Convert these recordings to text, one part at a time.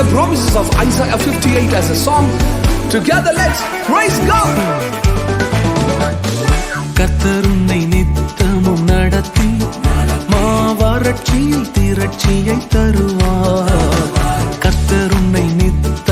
the promises of Isaiah 58 as a song. Together, let's praise God. மாவாரட்சியில் திரட்சியை தருவார் கத்தருன்னை நித்த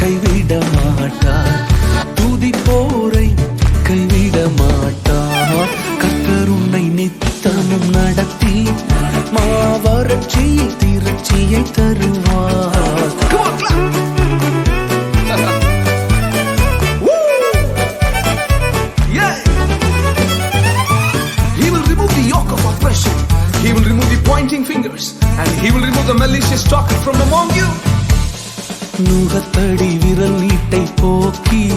கைவிட மாட்டார் நுகத்தடி விரல் நீட்டை போக்கி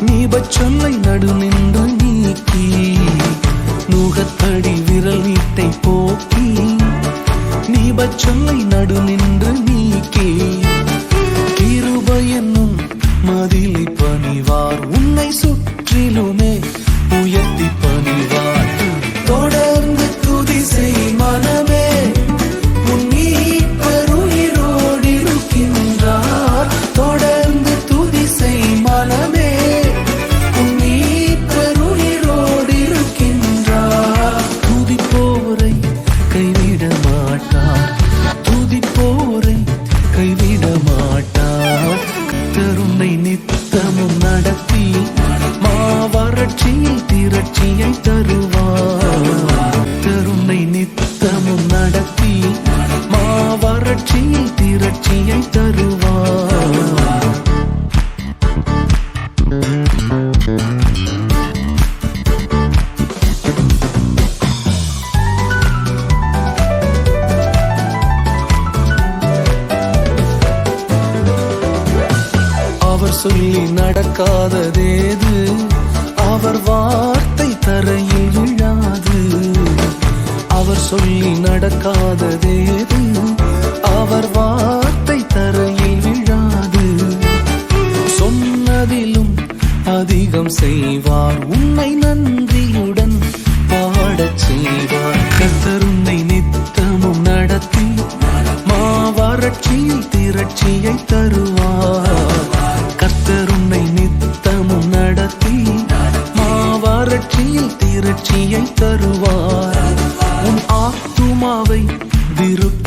நீபச்சொல்லை நடு நின்று நீக்கி. நுகத்தடி விரல் நீட்டை போக்கி நீபச்சொல்லை நடு நின்று நீக்கி. கிருப என்னும் மதிலை பணிவார் உன்னை சுட்டு சொல்லி நடக்காததேது. அவர் வார்த்தை தரையில் விழாது. அவர் சொல்லி நடக்காததேது. அவர் வார்த்தை தரையில் விழாது. சொன்னதிலும் அதிகம் செய்வார். உன்னை நன்றியுடன் பாடச் செய்வார். கத்தருன்னை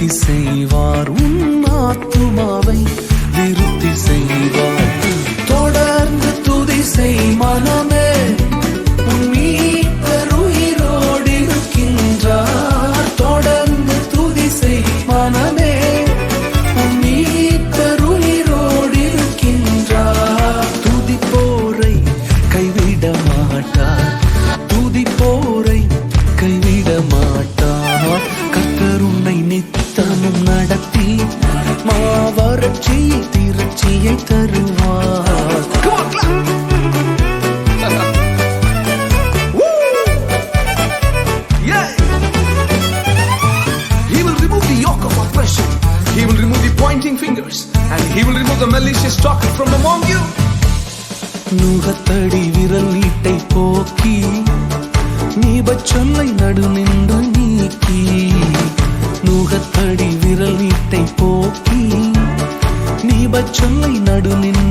sing He will remove the yoke of oppression. He will remove the pointing fingers. And he will remove the malicious talk from among you. நடுநின்று நீக்கி நுகத்தடி விரல் ஈட்டை போக்கி நீபச்சொல்லை நடு நின்று